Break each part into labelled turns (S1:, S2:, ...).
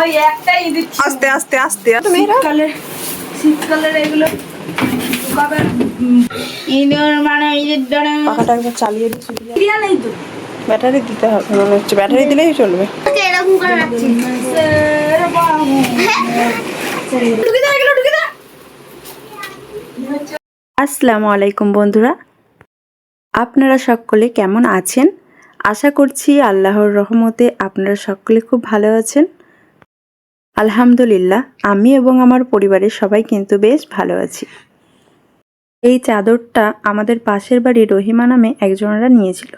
S1: ওই একটাই দিচ্ছি।
S2: আস্তে আস্তে আস্তে।
S1: শীতকালের শীতকালের এগুলো কবে ইঁদুর মানে ইঁদুর ধরে
S2: পাখাটা একবার চালিয়ে দিচ্ছি
S1: ক্রিয়া নেই তো?
S2: ব্যাটারি দিতে হবে মনে হচ্ছে। ব্যাটারি দিলেই চলবে।
S3: এরকম করে রাখছি।
S1: ঢুকে দা এগুলো ঢুকে দা
S4: আসসালামু আলাইকুম বন্ধুরা। আপনারা সকলে কেমন আছেন? আশা করছি আল্লাহর রহমতে আপনারা সকলে খুব ভালো আছেন। আলহামদুলিল্লাহ, আমি এবং আমার পরিবারের সবাই কিন্তু বেশ ভালো আছি। এই চাদরটা আমাদের পাশের বাড়ি রহিমা নামে একজনেরা নিয়েছিল।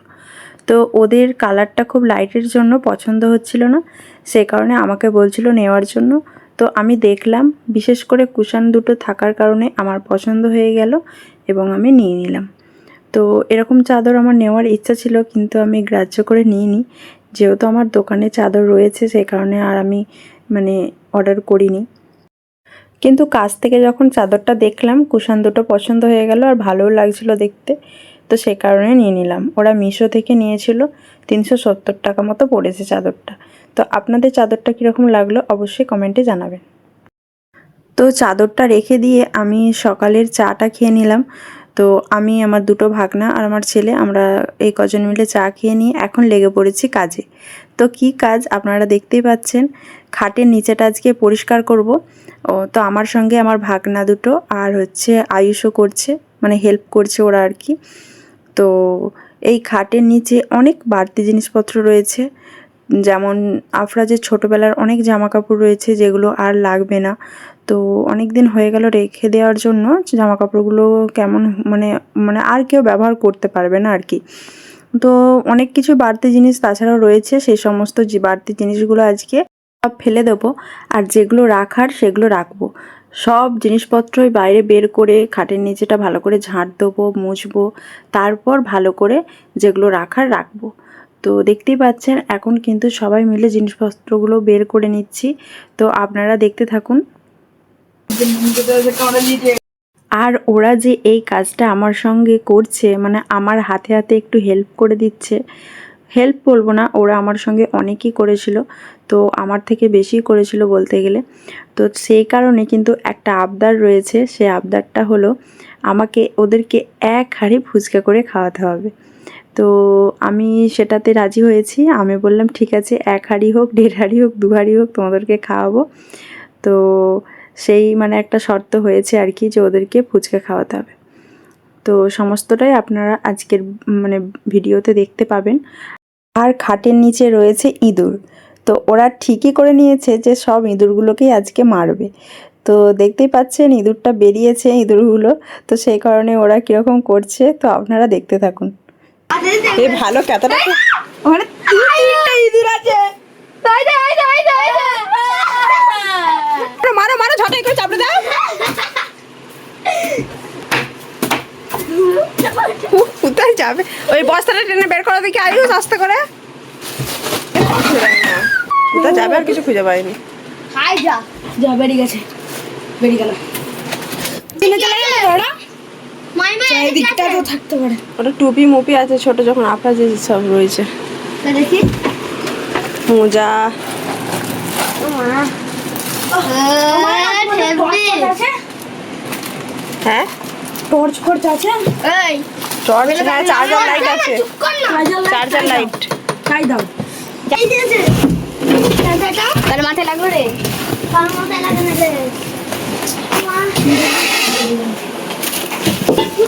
S4: তো ওদের কালারটা খুব লাইটের জন্য পছন্দ হচ্ছিল না, সে কারণে আমাকে বলছিল নেওয়ার জন্য। তো আমি দেখলাম, বিশেষ করে কুশান দুটো থাকার কারণে আমার পছন্দ হয়ে গেল এবং আমি নিয়ে নিলাম। তো এরকম চাদর আমার নেওয়ার ইচ্ছা ছিল, কিন্তু আমি গ্রাহ্য করে নিইনি। যেহেতু আমার দোকানে চাদর রয়েছে, সেই কারণে আর আমি মানে অর্ডার করিনি। কিন্তু কাছ থেকে যখন চাদরটা দেখলাম কুশান দুটো পছন্দ হয়ে গেল আর ভালোও লাগছিল দেখতে, তো সে কারণে নিয়ে নিলাম। ওরা মিশো থেকে নিয়েছিল, তিনশো সত্তর টাকা মতো পড়েছে চাদরটা। তো আপনাদের চাদরটা কীরকম লাগল অবশ্যই কমেন্টে জানাবেন। তো চাদরটা রেখে দিয়ে আমি সকালের চাটা খেয়ে নিলাম। তো আমি, আমার দুটো ভাগনা আর আমার ছেলে, আমরা এই কজন মিলে চা খেয়ে নিয়ে এখন লেগে পড়েছি কাজে। তো কি কাজ আপনারা দেখতেই পাচ্ছেন, খাটের নিচেটা আজকে পরিষ্কার করব। ও, তো আমার সঙ্গে আমার ভাগনা দুটো আর হচ্ছে আয়ুষও করছে মানে হেল্প করছে ওরা আর কি। তো এই খাটের নিচে অনেক বাড়তি জিনিসপত্র রয়েছে যেমন আফরাজের ছোটোবেলার অনেক জামা কাপড় রয়েছে যেগুলো আর লাগবে না। তো অনেক দিন হয়ে গেল রেখে দেওয়ার জন্য জামা কাপড়গুলো কেমন মানে মানে আর কেউ ব্যবহার করতে পারবে না আর কি। তো অনেক কিছু বাড়তি জিনিস তাছাড়াও রয়েছে, সেই সমস্ত বাড়তি জিনিসগুলো আজকে সব ফেলে দেবো। আর যেগুলো রাখার সেগুলো রাখব। সব জিনিসপত্রই বাইরে বের করে খাটের নিচেটা ভালো করে ঝাঁট দেবো, মুছবো, তারপর ভালো করে যেগুলো রাখার রাখব। তো দেখতেই পাচ্ছেন, এখন কিন্তু সবাই মিলে জিনিসপত্রগুলো বের করে নিচ্ছি। তো আপনারা দেখতে থাকুন। আর ওরা যে এই কাজটা আমার সঙ্গে করছে মানে আমার হাতে হাতে একটু হেল্প করে দিচ্ছে। হেল্প বলব না, ওরা আমার সঙ্গে অনেকই করেছিল। তো আমার থেকে বেশি করেছিল বলতে গেলে। তো সেই কারণে কিন্তু একটা আবদার রয়েছে, সেই আবদারটা হলো আমাকে ওদেরকে এক হাঁড়ি ফুচকা করে খাওয়াতে হবে। তো আমি সেটাতে রাজি হয়েছি। আমি বললাম, ঠিক আছে, এক হাঁড়ি হোক, দেড় হাঁড়ি হোক, দু হাঁড়ি হোক, তোমাদেরকে খাওয়াবো। তো সেই মানে একটা শর্ত হয়েছে আর কি যে ওদেরকে ফুচকা খাওয়াতে হবে। তো সমস্তটাই আপনারা আজকের মানে ভিডিওতে দেখতে পাবেন। আর খাটের নিচে রয়েছে ইঁদুর। তো ওরা ঠিকই করে নিয়েছে যে সব ইঁদুরগুলোকেই আজকে মারবে। তো দেখতেই পাচ্ছেন, ইঁদুরটা বেরিয়েছে, ইঁদুরগুলো। তো সেই কারণে ওরা কীরকম করছে, তো আপনারা দেখতে থাকুন।
S2: এই ভালো ক্যাতাটা
S1: ওখানে তিনটা ইঁদুর আছে। তাই দে আই দে আই দে আই দে।
S2: মারো মারো ঝটাই করে চাপড়ে দাও। কোথায় যাবে? ওই বস্তাটা টেনে বের করে দেখি আয়ুষ আস্তে করে। কোথায় যাবে আর কিছু খুঁজে পাইনি।
S3: হাই যা
S1: যা বেরিয়ে গেছে। বেরিয়ে গেল। চলে গেল ওরা
S3: মাই মাই
S1: এই দিকটা তো থাকতে পারে।
S2: ওটা টুপি মুপি আছে ছোট যখন আপনার যে সব রয়েছে।
S3: দেখি।
S2: মোজা। হ্যাঁ?
S1: টর্চ ফর্চ আছে?
S3: এই
S2: টর্চ না চার্জার লাইট আছে।
S3: চুপ কর না।
S2: চার্জার লাইট
S1: খাই দাও।
S3: এই দিয়েছে তার মাথায় লাগল রে? তার মাথায় লাগে না রে মা। কোথায় লাগাবি এগুলো?
S2: এ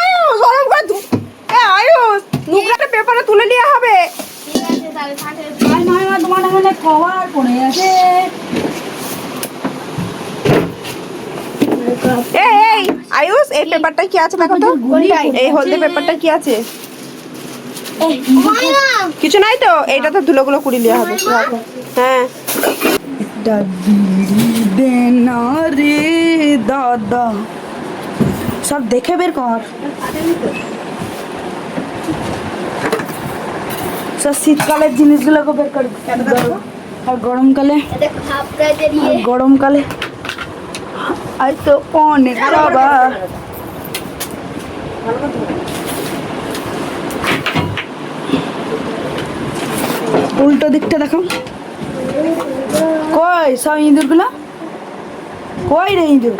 S2: আয়ুষ গরম করে এ আয়ুষ নোংরাটা পেপারে তুলে নেওয়া হবে।
S3: ঠিক আছে তাহলে থাকে
S1: আর নয় মা তোমার এখানে কভার পড়ে আছে।
S2: এ এই আয়ুষ এই পেপারটা কি আছে দেখো তো? এই হলদে পেপারটা কি আছে? কিছু নাই তো? এইটা তো ধুলোগুলো কুড়ি নেওয়া হবে। হ্যাঁ।
S1: দেনা রে। সব দেখে বের কর। শীতকালের জিনিসগুলোকে বের কর। আর গরমকালে? গরমকালে? আর তো অনেক বাবা উল্টো দিকটা দেখো। কয় সব ইঁদুরগুলো? কই রে ইঁদুর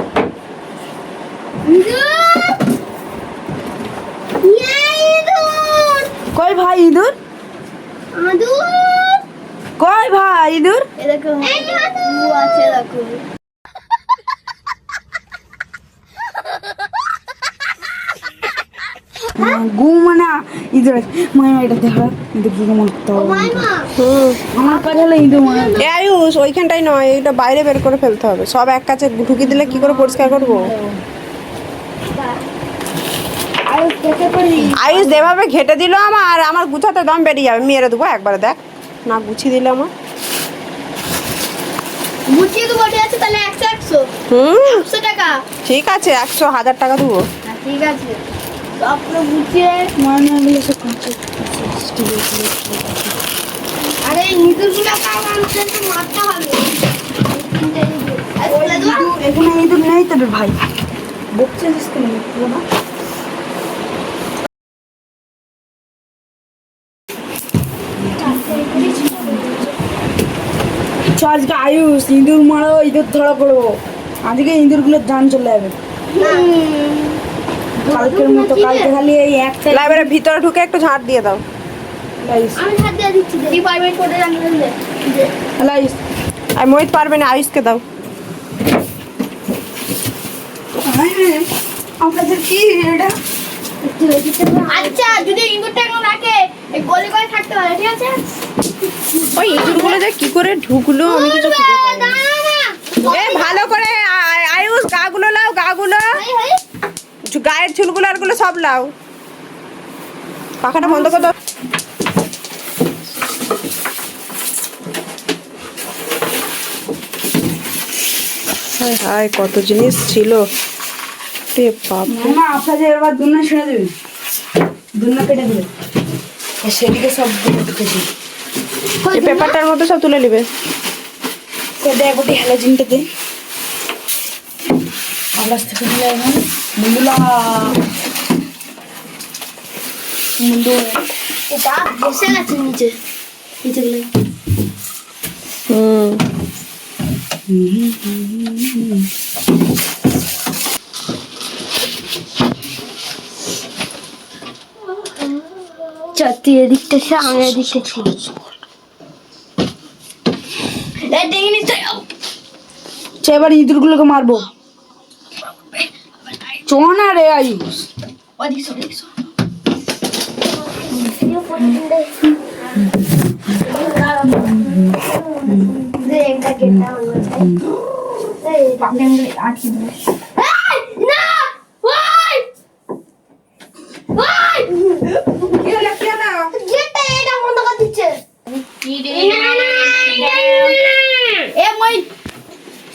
S1: কই ভাই ইঁদুর কই ভাই ইঁদুর গু মানে ইঁদুর আছে এটা দেখা ইঁদুর কি মারতে হবে আমার কাছে হলো ইঁদুর মারা
S2: এ আয়ুষ ওইখানটাই নয় এটা বাইরে বের করে ফেলতে হবে। সব এক কাছে ঢুকি দিলে কি করে পরিষ্কার করব? আয়ুষ যেভাবে ঘেটে দিল আমার আর আমার গুছাতে দম বেরিয়ে যাবে। মেরে দেবো একবারে দেখ। না গুছিয়ে দিলে আমার।
S3: গুছিয়ে তো বটে আছে? তাহলে একশো একশো।
S2: হুম।
S3: একশো টাকা।
S2: ঠিক আছে একশো হাজার টাকা দেবো।
S3: হ্যাঁ, ঠিক আছে। আরে মারতে হবে। দেবো
S1: এখানে ইঁদুর নেই তবে ভাই। বকছে কেন না। চ আজকে আয়ুষ ইঁদুর মারো ইঁদুর ধরা পড়ব। আজকে ইঁদুরগুলোর জান চলে যাবে। কালকের মতো কালকে খালি এই একটা
S2: লাইব্রেরির ভিতরে ঢুকে একটু ঝাড় দিয়ে দাও।
S3: আমি হাত দিয়ে দিচ্ছি ডিপার্টমেন্ট
S2: আর মোহিত পারবে না আয়ুষকে দাও।
S1: আপনাদের কি এটা?
S3: আচ্ছা যদি ইঁদুরটা এখন রাখে এই গলি থাকতে পারে ঠিক আছে?
S2: ওই ইঁদুরগুলো যে কি করে ঢুকলো আমি কিছু খুঁজে পাইনি।
S3: না।
S2: এ ভালো করে আয়ুষ গাগুলো লাও গাগুলো।
S3: High, high.
S2: গায়ের চুলগুলো আরগুলো সব লাও। পাখাটা বন্ধ করে দাও। হায় কত জিনিস ছিল। রে
S1: মামা আপনাদের এবার দুনা ছেড়ে দেবে। দুনা কেটে দেবে। সেদিকে সব ঢুকেছি
S2: এই পেপারটার মধ্যে সব তুলে নিবে।
S1: হ্যালোজিনটা দে। এখন মুন্ডুলা মুন্ডু
S3: এটা বসে গেছে নিচে। নিচে গুলো।
S2: হুম।
S3: এদিকটা সে আমি এদিকটা ছিল
S1: এবার ইঁদুরগুলোকে মারবো। চ না রে আয়ুষ
S3: ওদিক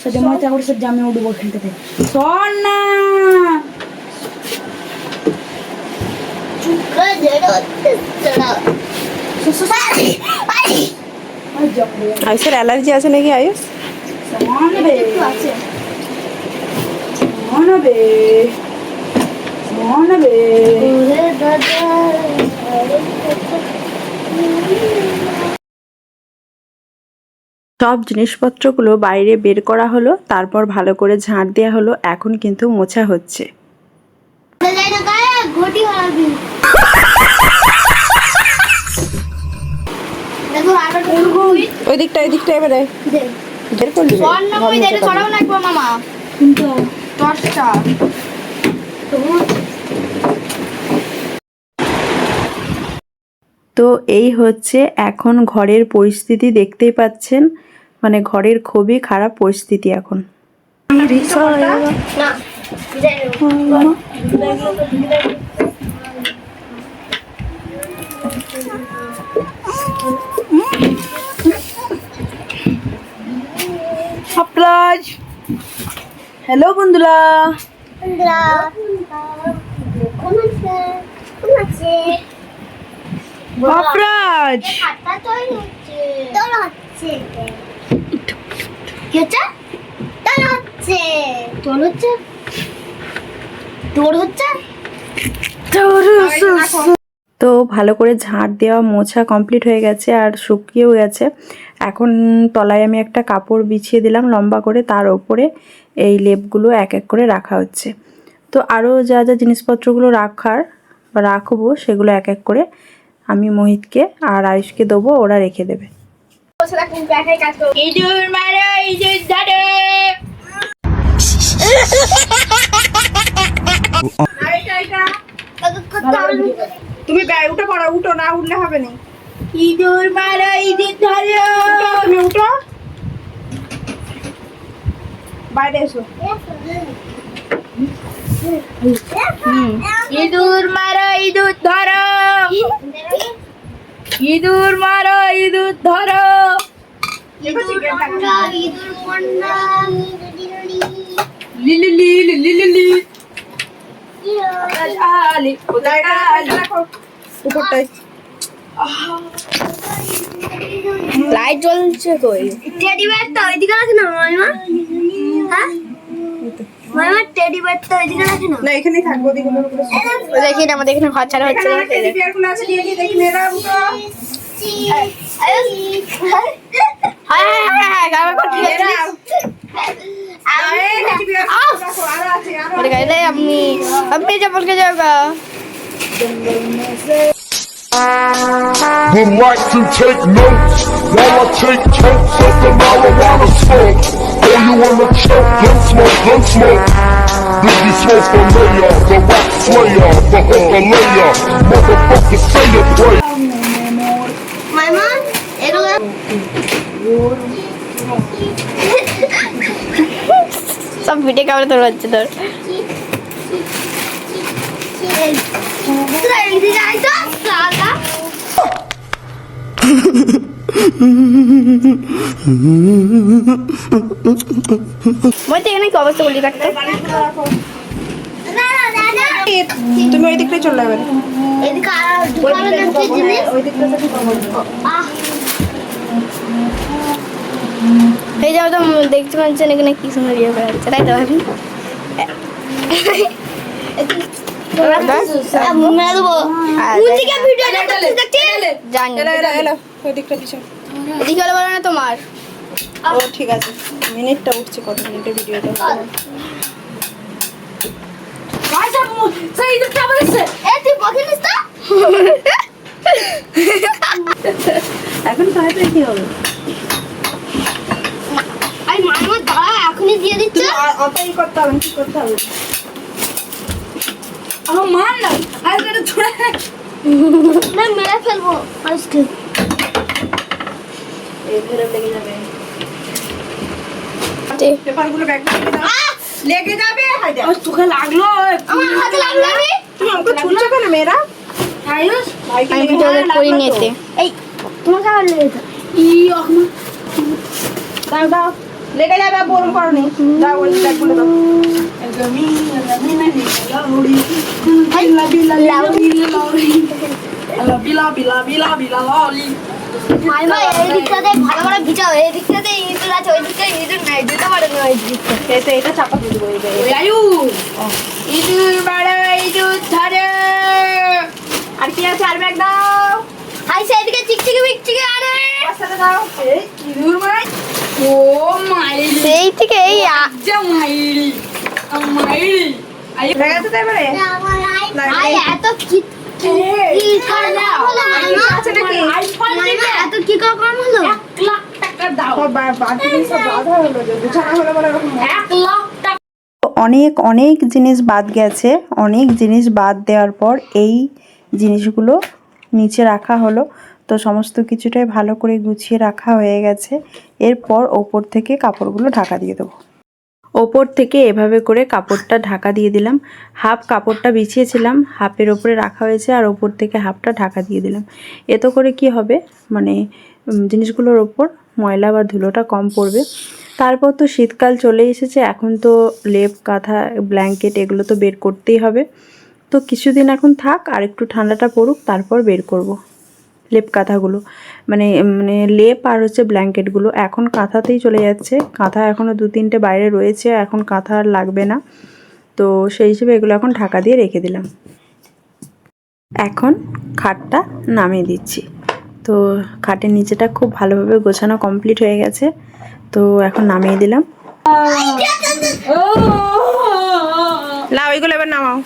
S3: সরে এসো
S1: সেটা মজা করে সে জামে উঠবো না
S2: আয়ুষের অ্যালার্জি আছে নাকি আয়ুষ
S1: শোন বে শোন বে শোন বে
S4: সব জিনিসপত্রগুলো বাইরে বের করা হলো তারপর ভালো করে ঝাঁট দেওয়া হলো এখন কিন্তু মোছা হচ্ছে।
S2: ওই দিকটা ওই দিকটা এবারে।
S4: তো এই হচ্ছে এখন ঘরের পরিস্থিতি দেখতেই পাচ্ছেন। মানে ঘরের খুবই খারাপ পরিস্থিতি এখন।
S1: হ্যালো বন্ধুরা।
S3: বন্ধুরা। হচ্ছে তোর হচ্ছে। হচ্ছে? তোর হচ্ছে? তোর হচ্ছে তোর হচ্ছে
S4: তো ভালো করে ঝাঁট দেওয়া মোছা কমপ্লিট হয়ে গেছে আর শুকিয়েও গেছে। এখন তলায় আমি একটা কাপড় বিছিয়ে দিলাম লম্বা করে তার ওপরে এই লেপগুলো এক এক করে রাখা হচ্ছে। তো আরও যা যা জিনিসপত্রগুলো রাখার রাখব সেগুলো এক এক করে আমি মোহিতকে আর আয়ুষকে দেবো ওরা রেখে দেবে।
S3: ইঁদুর মারো ইঁদুর ধরো
S2: তুমি গায়ে উঠে পড়ো উঠো না উঠলে হবে না।
S3: ইঁদুর মারো ইঁদুর ধরো
S2: উঠো, তুমি উঠো। বাইরে এসো।
S3: ইঁদুর মারো ইঁদুর ধরো। ইঁদুর মারো ইঁদুর ধরো। লিলি লিলি লিলি
S2: উপরটায়
S3: লাইট জ্বলছে কই টেডি বেয়ার তো ওইদিকে রাখি না হ্যাঁ মাইমা টেডি বেয়ার ওইদিকে রাখি না?
S2: না এখানেই থাকব ওদিকগুলোর
S3: দেখি না আমাদের এখানে ঘর ছাড়া হচ্ছে
S2: টেডি আছে নিয়ে দেখি বিয়ার
S3: আপনি যাওগা
S5: would like to take notes while I take totes of the marijuana smoke. Oh, you wanna choke? Gun smoke, gun smoke. Biggie smoke the layer, the rap slayer, the hooker layer. Motherfucker, say a prayer.
S3: মাইমা এগুলো সব video camera তোর হচ্ছে তোর এইদিকে আয় তো সালা বলতে এখানে কি অবস্থা বলি রাখতে
S2: তুমি ওই দিকটাই চলে যাবে।
S3: এই যাও তো দেখতে পাচ্ছেন এখানে কি সুন্দর ইয়ে করা হচ্ছে তাই তো ভাবি? তোমার
S2: ও ঠিক আছে মিনিটটা উঠছে কত মিনিটের ভিডিওটা
S4: এখন তাহলে কি হবে
S3: আই মামা দাঁড়া এখনই দিয়ে দিচ্ছে?
S2: তুমি অ- করতে হবে কি করতে হবে?
S6: আমার মান না আর এটা ছড়া
S3: না। মেরে ফেলব আজকে
S2: পেপারগুলো ব্যাগ লেগে দাও লেগে যাবে
S6: তোকে লাগল
S3: আমার হাতে লাগল আমি
S2: তুমি আমাকে ছুলছো কেন মেয়েরা?
S6: আয়ুষ
S3: আমি
S2: লেগে
S3: ভিডিও
S2: যাবে।
S3: এই তোমাকে আবার লেগেছে
S6: ই অকমা।
S2: দাও দাও। লেগে যাবে বরং করনি। দাও ওই ব্যাগগুলো দাও।
S6: বিলা বিলা বিলা বিলা
S3: এই দিকটাতে ভালো করে ভিজাও এই দিকটাতে ইঁদুর আছে ওই দিকটাতে ইঁদুর নাই দুটো পারে না ওই
S2: এটা চাপা
S6: ইঁদুর মারা ইঁদুর ধরে
S2: আর কি আছে? আর ব্যাগ দাও
S3: হাই সেদিকে চিকচিকি বিকচিকি আরে।
S2: পাশাতে দাও এই
S6: ইঁদুর মারা ও মাইলি।
S3: সেই থেকে এই
S6: যা মাইলি।
S4: অনেক অনেক জিনিস বাদ গেছে। অনেক জিনিস বাদ দেওয়ার পর এই জিনিসগুলো নিচে রাখা হলো। তো সমস্ত কিছুটাই ভালো করে গুছিয়ে রাখা হয়ে গেছে। এরপর ওপর থেকে কাপড়গুলো ঢাকা দিয়ে দেবো। ওপর থেকে এভাবে করে কাপড়টা ঢাকা দিয়ে দিলাম। হাফ কাপড়টা বিছিয়েছিলাম, হাফের ওপরে রাখা হয়েছে আর ওপর থেকে হাফটা ঢাকা দিয়ে দিলাম। এতে করে কি হবে? মানে জিনিসগুলোর ওপর ময়লা বা ধুলোটা কম পড়বে। তারপর তো শীতকাল চলে এসেছে, এখন তো লেপ, কাঁথা, ব্ল্যাঙ্কেট এগুলো তো বের করতেই হবে। তো কিছুদিন এখন থাক আর একটু ঠান্ডাটা পড়ুক, তারপর বের করব। লেপ কাঁথাগুলো। মানে মানে লেপ আর হচ্ছে ব্ল্যাঙ্কেটগুলো এখন কাঁথাতেই চলে যাচ্ছে। কাঁথা এখনও দু তিনটে বাইরে রয়েছে, এখন কাঁথা আর লাগবে না। তো সেই হিসেবে এগুলো এখন ঢাকা দিয়ে রেখে দিলাম। এখন খাটটা নামিয়ে দিচ্ছি। তো খাটের নিচেটা খুব ভালোভাবে গোছানো কমপ্লিট হয়ে গেছে। তো এখন নামিয়ে দিলাম।
S2: না ওইগুলো এবার নামাও।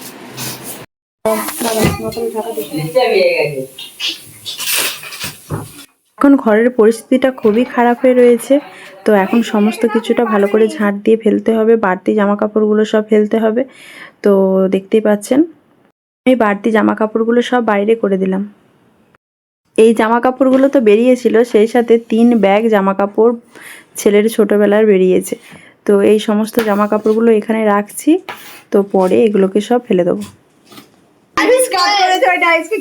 S4: এখন ঘরের পরিস্থিতিটা খুবই খারাপ হয়ে রয়েছে। তো এখন সমস্ত কিছুটা ভালো করে ঝাঁট দিয়ে ফেলতে হবে। বাড়তি জামা কাপড়গুলো সব ফেলতে হবে। তো দেখতেই পাচ্ছেন, এই বাড়তি জামা কাপড়গুলো সব বাইরে করে দিলাম। এই জামা কাপড়গুলো তো বেরিয়েছিল, সেই সাথে তিন ব্যাগ জামা কাপড় ছেলের ছোটোবেলার বেরিয়েছে। তো এই সমস্ত জামা কাপড়গুলো এখানে রাখছি। তো পরে এগুলোকে সব ফেলে দেবো।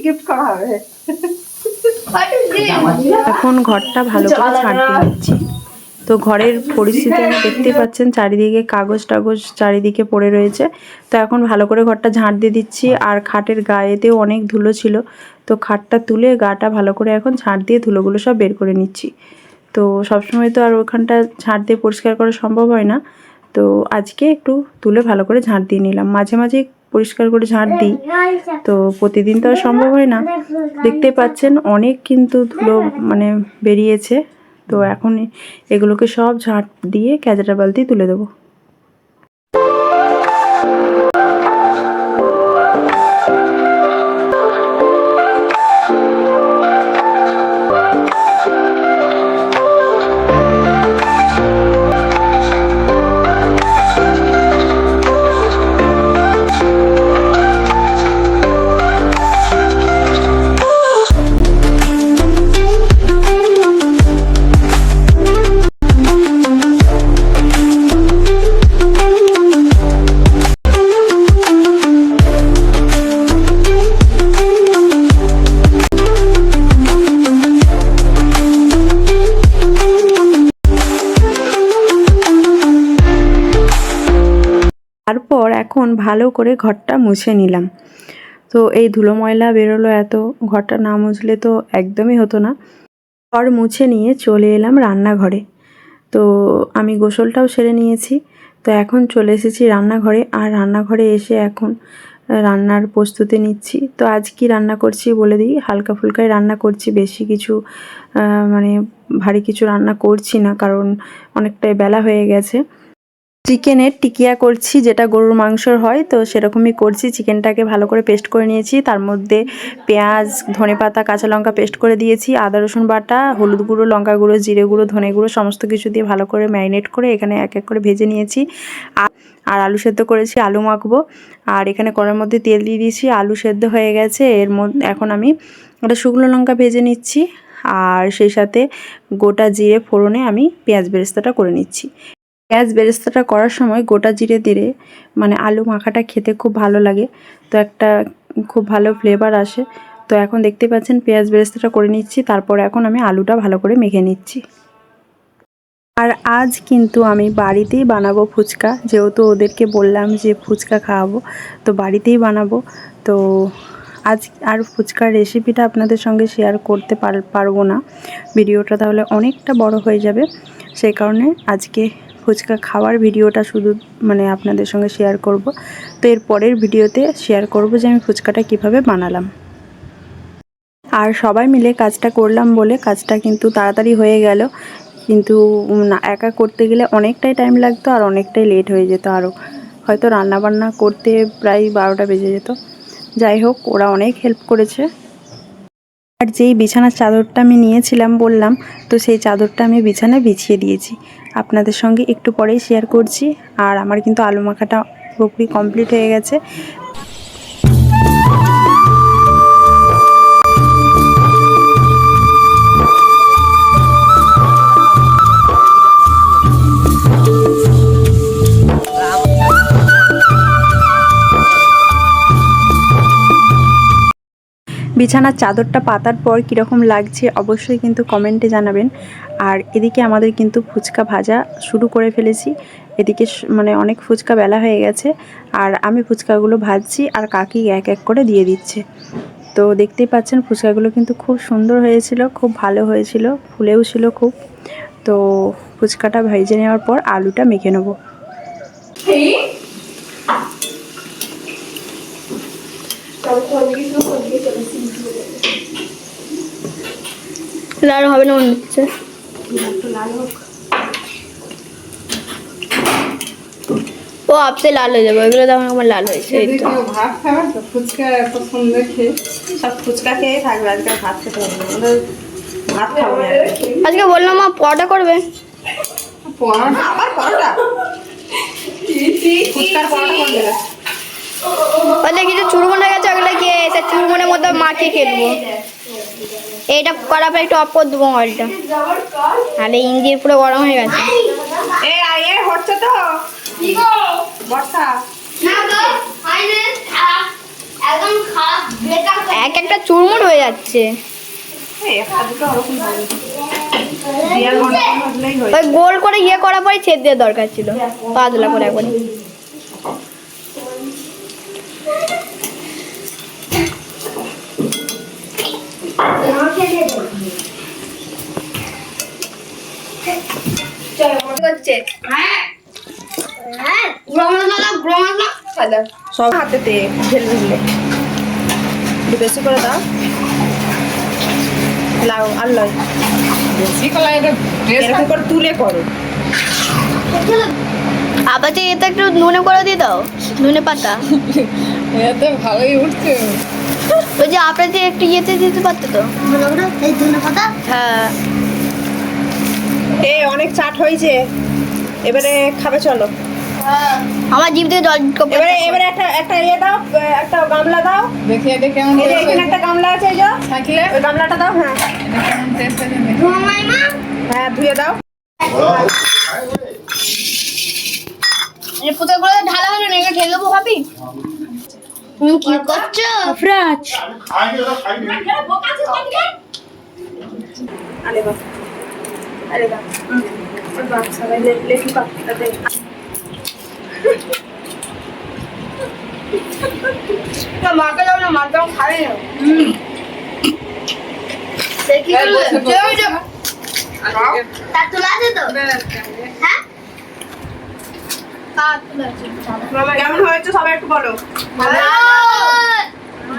S2: গিফট করা হবে।
S4: এখন ঘরটা ভালো করে দিয়ে নিচ্ছি। তো ঘরের পরিস্থিতি আমি দেখতে পাচ্ছেন চারিদিকে কাগজ টাগজ চারিদিকে পড়ে রয়েছে। তো এখন ভালো করে ঘরটা ঝাঁট দিয়ে দিচ্ছি। আর খাটের গায়েতেও অনেক ধুলো ছিল। তো খাটটা তুলে গাটা ভালো করে এখন ঝাড় দিয়ে ধুলোগুলো সব বের করে নিচ্ছি। তো সবসময় তো আর ওখানটা ঝাড় দিয়ে পরিষ্কার করা সম্ভব হয় না। তো আজকে একটু তুলে ভালো করে ঝাঁট দিয়ে নিলাম। মাঝে মাঝে পরিষ্কার করে ঝাঁট দিই। তো প্রতিদিন তো আর সম্ভব হয় না। দেখতে পাচ্ছেন অনেক কিন্তু ধুলো মানে বেরিয়েছে। তো এখন এগুলোকে সব ঝাঁট দিয়ে ক্যাজেটা বালতি তুলে দেবো। তারপর এখন ভালো করে ঘরটা মুছে নিলাম। তো এই ধুলো ময়লা বেরোলো এত, ঘরটা না মুছলে তো একদমই হতো না। ঘর মুছে নিয়ে চলে এলাম রান্নাঘরে। তো আমি গোসলটাও সেরে নিয়েছি। তো এখন চলে এসেছি রান্নাঘরে আর রান্নাঘরে এসে এখন রান্নার প্রস্তুতি নিচ্ছি। তো আজ কি রান্না করছি বলে দিই? হালকা ফুলকাই রান্না করছি, বেশি কিছু মানে ভারী কিছু রান্না করছি না কারণ অনেকটাই বেলা হয়ে গেছে। চিকেনের টিকিয়া করছি, যেটা গরুর মাংসর হয়, তো সেরকমই করছি। চিকেনটাকে ভালো করে পেস্ট করে নিয়েছি। তার মধ্যে পেঁয়াজ, ধনেপাতা, কাঁচা লঙ্কা পেস্ট করে দিয়েছি, আদা, রসুন বাটা, হলুদ গুঁড়ো, লঙ্কা গুঁড়ো, জিরে গুঁড়ো, ধনে গুঁড়ো, সমস্ত কিছু দিয়ে ভালো করে ম্যারিনেট করে এখানে এক এক করে ভেজে নিয়েছি। আর আলু সেদ্ধ করেছি, আলু মাখবো। আর এখানে কড়ার মধ্যে তেল দিয়ে দিয়েছি, আলু সেদ্ধ হয়ে গেছে। এর মধ্যে এখন আমি একটা শুকনো লঙ্কা ভেজে নিচ্ছি। আর সেই সাথে গোটা জিরে ফোড়নে আমি পেঁয়াজ বেরেস্তাটা করে নিচ্ছি। পেঁয়াজ বেরেস্তাটা করার সময় গোটা জিরে দিলে মানে আলু মাখাটা খেতে খুব ভালো লাগে। তো একটা খুব ভালো ফ্লেভার আসে। তো এখন দেখতে পাচ্ছেন পেঁয়াজ বেরেস্তাটা করে নিচ্ছি, তারপর এখন আমি আলুটা ভালো করে মেখে নিচ্ছি। আর আজ কিন্তু আমি বাড়িতেই বানাবো ফুচকা, যেহেতু ওদেরকে বললাম যে ফুচকা খাওয়াবো, তো বাড়িতেই বানাবো। তো আজ আর ফুচকার রেসিপিটা আপনাদের সঙ্গে শেয়ার করতে পার- পারব না। ভিডিওটা তাহলে অনেকটা বড় হয়ে যাবে। সেই কারণে আজকে ফুচকা খাওয়ার ভিডিওটা শুধু মানে আপনাদের সঙ্গে শেয়ার করব। তো এর পরের ভিডিওতে শেয়ার করব যে আমি ফুচকাটা কীভাবে বানালাম। আর সবাই মিলে কাজটা করলাম বলে কাজটা কিন্তু তাড়াতাড়ি হয়ে গেল। কিন্তু একা করতে গেলে অনেকটাই টাইম লাগতো আর অনেকটাই লেট হয়ে যেত আরও হয়তো রান্না বান্না করতে প্রায় বারোটা বেজে যেত। যাই হোক, ওরা অনেক হেল্প করেছে। আর যেই বিছানার চাদরটা আমি নিয়েছিলাম বললাম, তো সেই চাদরটা আমি বিছানায় বিছিয়ে দিয়েছি। আপনাদের সঙ্গে একটু পরেই শেয়ার করছি, আর আমার কিন্তু আলু মাখাটা পুরোপুরি কমপ্লিট হয়ে গেছে। বিছানার চাদরটা পাতার পর কীরকম লাগছে অবশ্যই কিন্তু কমেন্টে জানাবেন। আর এদিকে আমাদের কিন্তু ফুচকা ভাজা শুরু করে ফেলেছি। এদিকে মানে অনেক ফুচকা বেলা হয়ে গেছে। আর আমি ফুচকাগুলো ভাজছি আর কাকি এক এক করে দিয়ে দিচ্ছে। তো দেখতেই পাচ্ছেন ফুচকাগুলো কিন্তু খুব সুন্দর হয়েছিল, খুব ভালো হয়েছিল, ফুলেও ছিল খুব। তো ফুচকাটা ভেজে নেওয়ার পর আলুটা মেখে নেব।
S6: কিছু লাল হবে না মনে হচ্ছে ও আপসে লাল হয়ে যাবে ওইগুলো তো আমার লাল হয়েছে
S2: ভাত খাবে তো ফুচকা এত সুন্দর খেয়ে। সব ফুচকা খেয়ে থাকবে আজকে ভাত খেতে হবে ভাত খাব আজকে।
S6: বললাম মা পরোটা করবে।
S2: পরোটা আবার পরোটা। ফুচকার পরোটা করবে।
S6: ওদের কিছু চুরমুন গেছে ওগুলো গিয়ে সে চুরমুনের মধ্যে মাখিয়ে খেলব এইটা করার পর একটু অফ করে দেবো অয়েলটা আরে ইঞ্জিন পুরো গরম হয়ে গেছে।
S2: এ আই এ হচ্ছে তো।
S6: এক একটা চুরমুর হয়ে যাচ্ছে।
S2: হয়ে
S6: ওই গোল করে ইয়ে করার পরে ছেদ দেওয়ার দরকার ছিল। পাতলা করে একবারে
S2: সব একটু বেশি করে দাও আর লয় করে তুলে করো
S6: এটা একটু নুনে করে দিয়ে দাও। নুনে পাতা।
S2: এতে ভালোই উঠছে।
S6: ওই যে আপনার যে একটু ইয়েতে দিতে পারতো তো? হ্যাঁ।
S2: এ অনেক চাট হয়েছে। এবারে খাবে চলো।
S6: আমার জিভ থেকে জল
S2: এবারে এবারে একটা একটা ইয়ে দাও একটা গামলা দাও।
S7: দেখি এটা কেমন
S2: এই এখানে একটা গামলা আছে এই যে।
S7: থাকলে?
S2: ওই গামলাটা দাও হ্যাঁ।
S7: এটা কেমন টেস্ট দেখি।
S2: হ্যাঁ ধুয়ে দাও।
S6: পুতুলগুলো ঢালা হলো না এটা ঢেলে দেবো ভাবি? তুমি কি করছ?
S1: আফরাজ।
S2: আরে বাহ আরে বাহ হুম। সবাই লেখি পাক, তাতে।
S6: না মাকে দাও না মা তো? না তোলা হ্যাঁ?
S2: কেমন হয়েছে সবাই একটু বলো?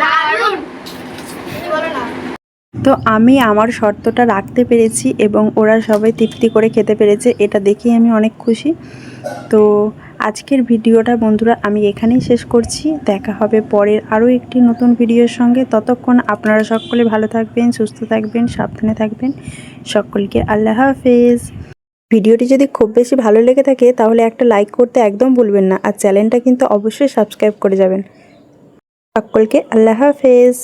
S6: দারুণ। বলো না
S4: তো আমি আমার শর্তটা রাখতে পেরেছি এবং ওরা সবাই তৃপ্তি করে খেতে পেরেছে এটা দেখেই আমি অনেক খুশি। তো আজকের ভিডিওটা বন্ধুরা আমি এখানেই শেষ করছি। দেখা হবে পরের আরও একটি নতুন ভিডিওর সঙ্গে। ততক্ষণ আপনারা সকলে ভালো থাকবেন সুস্থ থাকবেন সাবধানে থাকবেন। সকলকে আল্লাহ হাফেজ। ভিডিওটি যদি খুব বেশি ভালো লেগে থাকে, তাহলে একটা লাইক করতে একদম ভুলবেন না। আর চ্যানেলটা কিন্তু অবশ্যই সাবস্ক্রাইব করে যাবেন। সকলকে আল্লাহ হাফেজ।